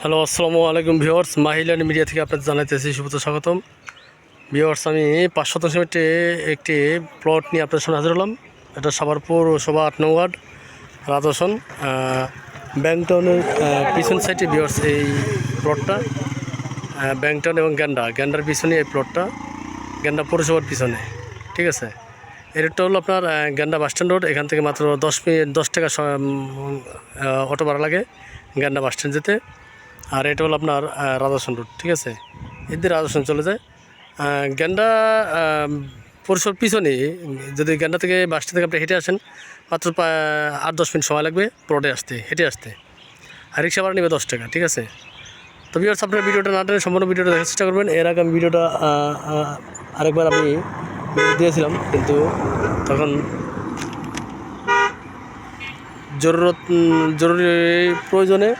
Hello আসসালামু আলাইকুম viewers মাহিলান media থেকে আপনাদের জানাইতেছি শুভত স্বাগতম। ভিওয়ার্স আমি পাঁচ শতাংশ একটি একটি প্লট নিয়ে আপনার সামনে হাজির হলাম। এটা সাভারপুর সভা আট নং ওয়ার্ড রাজসন ব্যাংটনের পিছন সাইডে ভিওয়ার্স এই প্লটটা ব্যাংটন এবং গ্যান্ডা। গ্যান্ডার পিছনে এই প্লটটা গ্যান্ডা পৌরসভার পিছনে। ঠিক আছে? এর একটা হলো আপনার গ্যান্ডা বাস স্ট্যান্ড রোড। এখান থেকে মাত্র দশ মিনিট, দশ টাকা অটো ভাড়া লাগে গ্যান্ডা বাস স্ট্যান্ড যেতে। আর এটা হলো আপনার রাজাসন রোড ঠিক আছে? এদিকে রাজাসন চলে যায় গ্যান্ডা আহ, পিছনে যদি গ্যান্ডা থেকে বাস স্ট্যান্ড থেকে আপনি হেঁটে আসেন মাত্র আট দশ মিনিট সময় লাগবে প্লটে আসতে হেঁটে আসতে। আর রিক্সা ভাড়া নেবে দশ টাকা ঠিক আছে? তো বিয়ার্স আপনার ভিডিওটা না টেনে সম্পূর্ণ ভিডিওটা দেখার চেষ্টা করবেন। এর আগে আমি ভিডিওটা আরেকবার আমি দিয়েছিলাম কিন্তু তখন জরুরত জরুরি প্রয়োজনে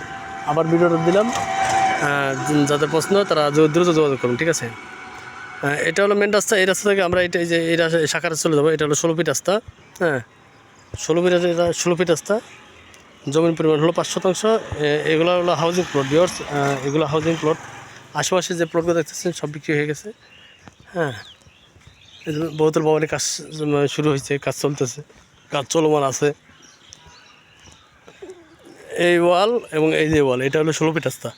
আবার ভিডিওটা দিলাম। আহ, যাদের প্রশ্ন তারা দ্রুত যোগাযোগ করুন ঠিক আছে? এটা হলো মেন রাস্তা। এই রাস্তা থেকে আমরা এটা এই যে এই রাস্তা শাখাটা চলে যাব। এটা হলো ষোলো ফিট রাস্তা। হ্যাঁ ষোলো ফিট এটা ষোলো ফিট রাস্তা। জমির পরিমাণ হলো পাঁচ শতাংশ। এগুলো হলো হাউজিং প্লট বিয়ার্স এগুলো হাউজিং প্লট আশেপাশে যে প্লটগুলো দেখতেছেন সব বিক্রি হয়ে গেছে। হ্যাঁ বহুতল ভবনের কাজ শুরু হয়েছে কাজ চলতেছে। কাজ চলমান আছে। এই ওয়াল এবং এই যে ওয়াল, এটা হলো ষোলো ফিট রাস্তা।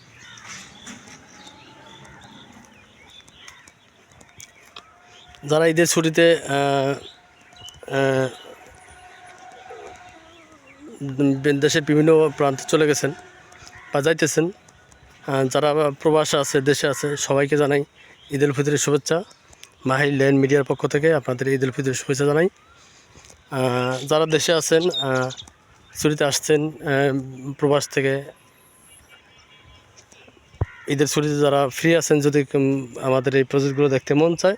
যারা ঈদের ছুটিতে দেশের বিভিন্ন প্রান্তে চলে গেছেন বা যাইতেছেন যারা প্রবাসে আছে, দেশে আছে, সবাইকে জানাই ঈদ উল ফিতরের শুভেচ্ছা। মাহিল লেন মিডিয়ার পক্ষ থেকে আপনাদের ঈদ উল ফিতরের শুভেচ্ছা জানাই। যারা দেশে আছেন ছুটিতে আসছেন প্রবাস থেকে। ঈদের ছুটিতে যারা ফ্রি আছেন, যদি আমাদের এই প্রজেক্টগুলো দেখতে মন চায়,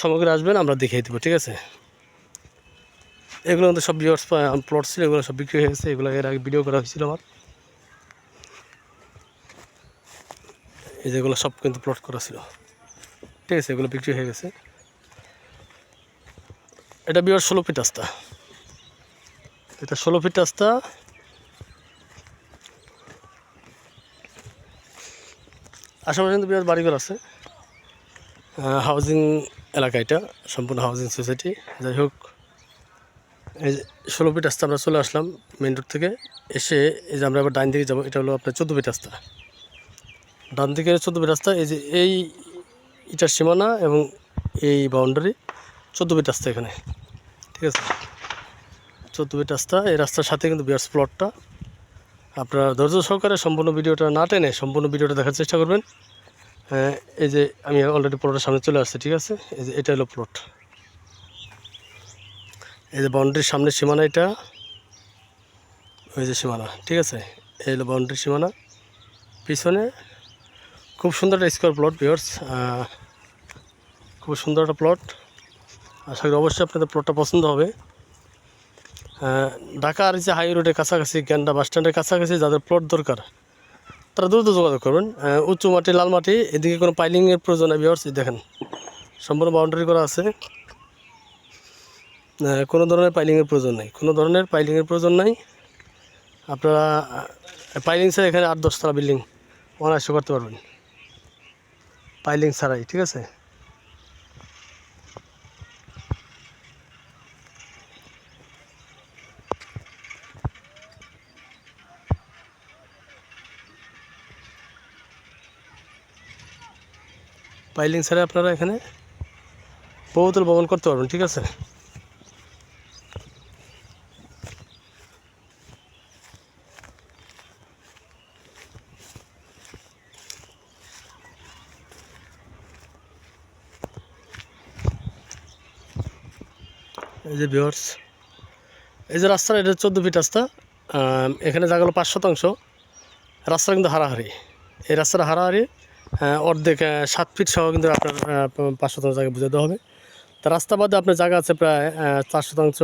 সমগ্র আসবেন, আমরা দেখিয়ে দেবো, ঠিক আছে? এগুলো কিন্তু সব ভিউয়ার্স প্লট ছিল, এগুলো সব বিক্রি হয়ে গেছে, এগুলো এর আগে ভিডিও করা হয়েছিল আমার। এই যেগুলো সব কিন্তু প্লট করা ছিল। ঠিক আছে, এগুলো বিক্রি হয়ে গেছে। এটা বিয়ার ষোলো ফিট রাস্তা। এটা ষোলো ফিট রাস্তা। আশেপাশে কিন্তু বিরাট বাড়িঘর আছে। হাউজিং এলাকা এটা, সম্পূর্ণ হাউজিং সোসাইটি যাই হোক, এই ষোলো ফিট রাস্তা আমরা চলে আসলাম মেন রোড থেকে। এসে এই যে আমরা আবার ডাইন দিকে যাব, এটা হলো আপনার চোদ্দ ফিট রাস্তা। ডান দিকে চোদ্দ ফিট রাস্তা, এই যে এই ইটার সীমানা এবং এই বাউন্ডারি চোদ্দ ফিট রাস্তা এখানে। ঠিক আছে? চোদ্দ রাস্তা এই রাস্তার সাথে কিন্তু বিয়ার্স প্লটটা আপনারা ধৈর্য সহকারে সম্পূর্ণ ভিডিওটা না টেনে সম্পূর্ণ ভিডিওটা দেখার চেষ্টা করবেন। হ্যাঁ, এই যে আমি অলরেডি প্লটের সামনে চলে আসছি ঠিক আছে? এই যে এটা হলো প্লট এই যে বাউন্ডারির সামনে সীমানা এটা। ওই যে সীমানা ঠিক আছে? এই হলো বাউন্ডারির সীমানা। পিছনে খুব সুন্দর একটা স্কোয়ার প্লট ভিওর্স খুব সুন্দর একটা প্লট আশা করি অবশ্যই আপনাদের প্লটটা পছন্দ হবে। ঢাকার যে হাই রোডের কাছাকাছি, গ্যান্ডা বাস স্ট্যান্ডের কাছাকাছি যাদের প্লট দরকার, তারা দ্রুত যোগাযোগ করবেন। উঁচু মাটি, লাল মাটি, এদিকে কোনো পাইলিংয়ের প্রয়োজন নেই ভিওর্স দেখেন, সম্পূর্ণ বাউন্ডারি করা আছে। কোনো ধরনের পাইলিংয়ের প্রয়োজন নেই, কোনো ধরনের পাইলিংয়ের প্রয়োজন নাই। আপনারা পাইলিং ছাড়া এখানে আট দশতলা বিল্ডিং অনায়াসে করতে পারবেন। পাইলিং ছাড়াই, ঠিক আছে? পাইলিং ছাড়া আপনারা এখানে বহুতল ভবন করতে পারবেন, ঠিক আছে? এই যে ভিওর্স এই যে রাস্তা এটা চোদ্দ ফিট রাস্তা এখানে যা গেলো পাঁচ শতাংশ। রাস্তা কিন্তু হারাহারি। এই রাস্তাটা হারাহারি অর্ধেক সাত ফিট সহ কিন্তু আপনার পাঁচ শতাংশ জায়গা বুঝাতে হবে। তা রাস্তা বাদে আপনার জায়গা আছে প্রায় চার শতাংশ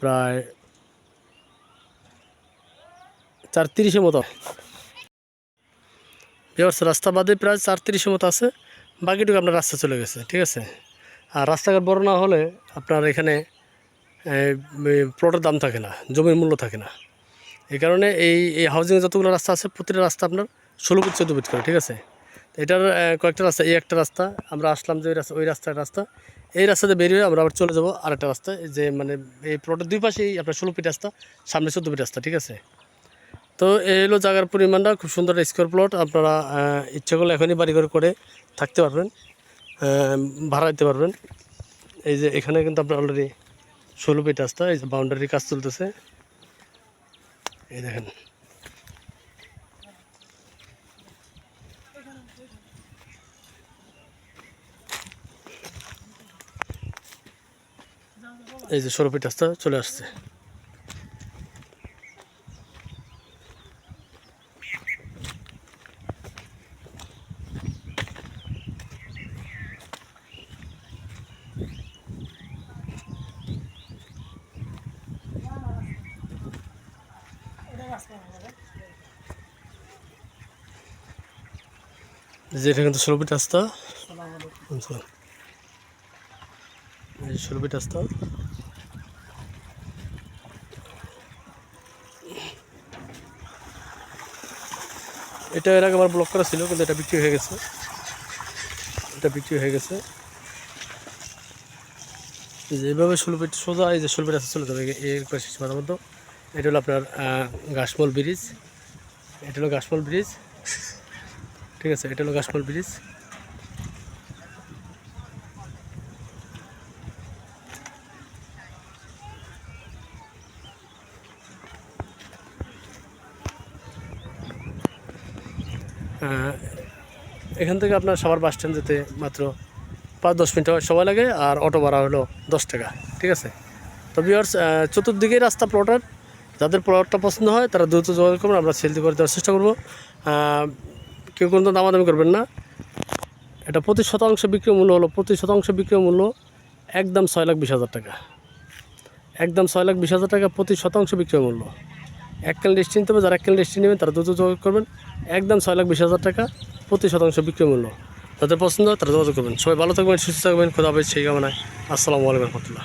প্রায় চার তিরিশের মতো। ভিওর্স রাস্তা বাদে প্রায় চার তিরিশের মতো আছে। বাকিটুকু আপনার রাস্তা চলে গেছে, ঠিক আছে? আর রাস্তাঘাট বড় না হলে আপনার এখানে প্লটের দাম থাকে না, জমির মূল্য থাকে না। এই কারণে এই এই হাউজিংয়ে যতগুলো রাস্তা আছে, প্রতিটা রাস্তা আপনার ষোলো ফিট চোদ্দ ফিট করে, ঠিক আছে? এটার কয়েকটা রাস্তা, এই একটা রাস্তা, আমরা আসলাম যে ওই রাস্তা, ওই রাস্তার রাস্তা। এই রাস্তাতে বেরিয়ে আমরা আবার চলে যাব আর একটা রাস্তা যে মানে এই প্লটের দুই পাশেই আপনার ষোলো ফিট রাস্তা, সামনে চোদ্দ ফিট রাস্তা, ঠিক আছে? তো এই হলো জায়গার পরিমাণটা, খুব সুন্দর স্কোয়ার প্লট আপনারা ইচ্ছে করলে এখনই বাড়ি ঘর করে থাকতে পারবেন ভাড়া দিতে পারবেন। এই যে এখানে কিন্তু আপনার অলরেডি ষোলো ফিট রাস্তা, এই যে বাউন্ডারি কাজ চলতেছে। এই দেখেন। এই যে ফিট রাস্তা চলে আসছে। যে এটা কিন্তু ফিট রাস্তা বুঝলাম। এই যে ষোলো রাস্তা এটা এর আগে আমার ব্লক করা ছিল, কিন্তু এটা বিক্রি হয়ে গেছে। এটা বিক্রি হয়ে গেছে। যে এইভাবে ষোলো ফিট সোজা, এই যে ষোলো আছে, চলে যাবে এর পাশে সীমানার মতো এটা হলো আপনার গাছমল ব্রিজ। এটা হলো গাছমল ব্রিজ। ঠিক আছে, এটা হলো গাছমল ব্রিজ। এখান থেকে আপনার সবার বাস স্ট্যান্ড যেতে মাত্র পাঁচ দশ মিনিট সময় লাগে আর অটো ভাড়া হলো দশ টাকা, ঠিক আছে? তো বিয়ার্স চতুর্দিকে রাস্তা প্লটের যাদের প্লটটা পছন্দ হয় তারা দ্রুত যোগাযোগ করবেন আমরা সেল করে দেওয়ার চেষ্টা করব। কেউ কোনো দামাদামি করবেন না। এটা প্রতি শতাংশ বিক্রয় মূল্য হলো, প্রতি শতাংশ বিক্রয় মূল্য একদম ছয় লাখ বিশ হাজার টাকা। একদম ছয় লাখ বিশ হাজার টাকা প্রতি শতাংশ বিক্রয় মূল্য। এক ক্যান লিস্ট নিতে হবে, যারা এক ক্যান লিস্ট নেবেন তারা দ্রুত যোগাযোগ করবেন। একদম ছয় লাখ বিশ হাজার টাকা প্রতি শতাংশ বিক্রি মূল্য। তাদের পছন্দ তারা যোগাযোগ করবেন। সবাই ভালো থাকবেন, সুস্থ থাকবেন, খোদা হবে সেই কামনায়। আসসালামু আলাইকুম রহমতুল্লাহ।